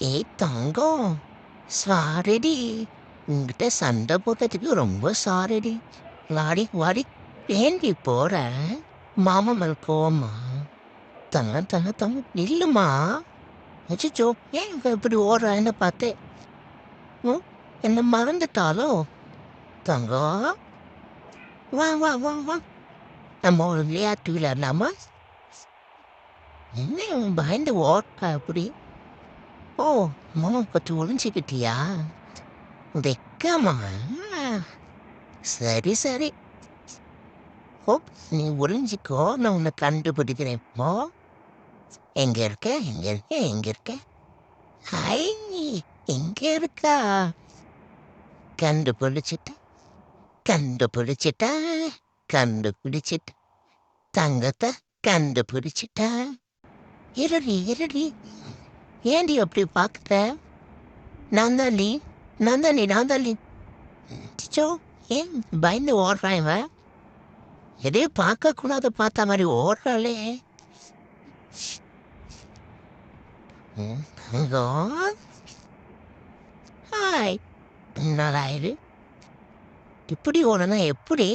ஏய் தங்கம் சாரிடி உங்ககிட்ட சண்டை போட்டதுக்கு ரொம்ப சாரிடி வாடி வாடி ஏண்டி போற மாமா மேல் கோமா தங்க தங்க தங்க நில்லுமா அச்சோ ஏன் இப்படி ஓடுறான்னு பார்த்தேன் ம், என்ன மறந்துட்டாலோ தங்கம் வா வா வா வா நம்ம ஒரு விளையாட்டு விளையாடலாமா என்ன பயந்து ஓட்டா அப்படி ஓ மாமா பற்றி ஒளிஞ்சிக்கிட்டியா வெக்கமா சரி சரி ஓ நீ ஒளிஞ்சிக்கோ நான் உன்னை கண்டுபிடிக்கிறேன் போ எங்க இருக்க எங்க இருக்க எங்க இருக்க ஹை எங்க இருக்கா கண்டுபிடிச்சிட்ட கண்டுபிடிச்சிட்ட கண்டுபிடிச்சிட்ட தங்கத்தை கண்டுபிடிச்சிட்ட இருடி இருடி ஏண்டி அப்படி பார்க்குற? நான் தான் நீ நான் தான் நீ நான் தான் நீ சிச்சோ ஏன் பயந்து ஓடுறான் இவன் எதையும் பார்க்கக்கூடாது பார்த்த மாதிரி ஓடுறாளே. ஹாய் நல்லாயிரு இப்படி ஓடனா எப்படி